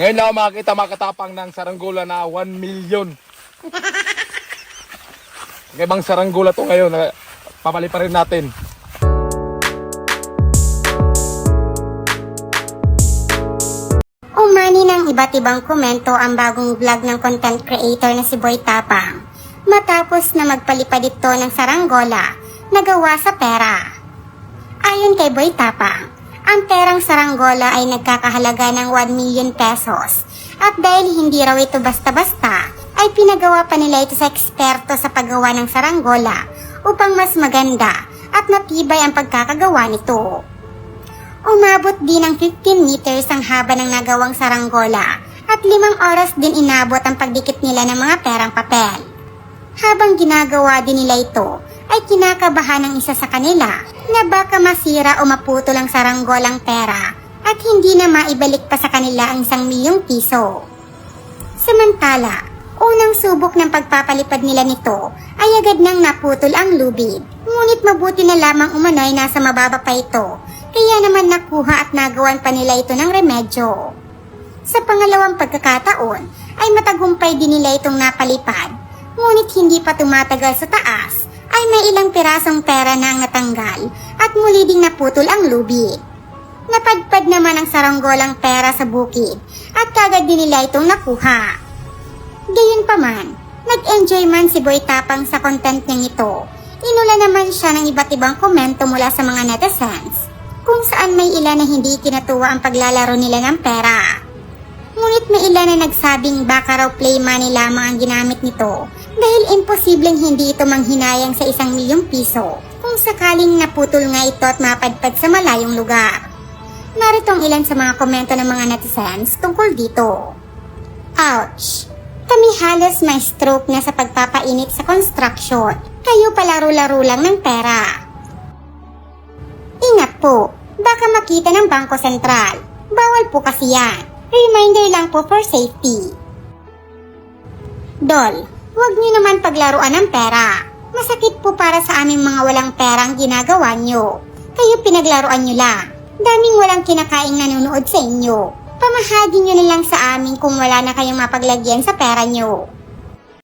Ngayon lang ako makakita makatapang ng saranggola na 1 million. Ibang saranggola to ngayon. na Papali pa rin natin. Umani ng iba't ibang komento ang bagong vlog ng content creator na si Boy Tapang matapos na magpalipad ito ng saranggola na gawa sa pera. Ayon kay Boy Tapang, ang perang saranggola ay nagkakahalaga ng 1 million pesos at dahil hindi raw ito basta-basta ay pinagawa pa nila ito sa eksperto sa paggawa ng saranggola upang mas maganda at matibay ang pagkakagawa nito. Umabot din ng 15 meters ang haba ng nagawang saranggola at limang oras din inabot ang pagdikit nila ng mga perang papel. Habang ginagawa din nila ito, ay kinakabahan ng isa sa kanila na baka masira o maputol ang saranggolang pera at hindi na maibalik pa sa kanila ang isang milyong piso. Samantala, unang subok ng pagpapalipad nila nito ay agad nang naputol ang lubid. Ngunit mabuti na lamang umano'y nasa mababa pa ito, kaya naman nakuha at nagawan pa nila ito ng remedyo. Sa pangalawang pagkakataon ay matagumpay din nila itong napalipad, ngunit hindi pa tumatagal sa taas ilang pirasong pera na ang natanggal at muli ding naputol ang lubid. Napadpad naman ang saranggolang pera sa bukid at kagad din nila itong nakuha. Gayunpaman, nag-enjoy man si Boy Tapang sa content niyang ito. Inula naman siya ng iba't ibang komento mula sa mga netizens kung saan may ilan na hindi kinatuwa ang paglalaro nila ng pera. Ngunit may ilan na nagsabing baka raw play money lamang ang ginamit nito dahil imposibleng hindi ito manghinayang sa isang milyong piso kung sakaling naputol nga ito at mapadpad sa malayong lugar. Narito ang ilan sa mga komento ng mga netizens tungkol dito. Ouch! Kami halos may stroke na sa pagpapainit sa construction. Kayo palaro-laro lang ng pera. Ingat po, baka makita ng Bangko Sentral. Bawal po kasi yan. Reminder lang po for safety. Dol, huwag niyo naman paglaruan ng pera. Masakit po para sa aming mga walang perang ginagawa niyo. Kayo pinaglaruan niyo lang. Daming walang kinakaing nanonood sa inyo. Pamahagi niyo na lang sa amin kung wala na kayong mapaglagyan sa pera niyo.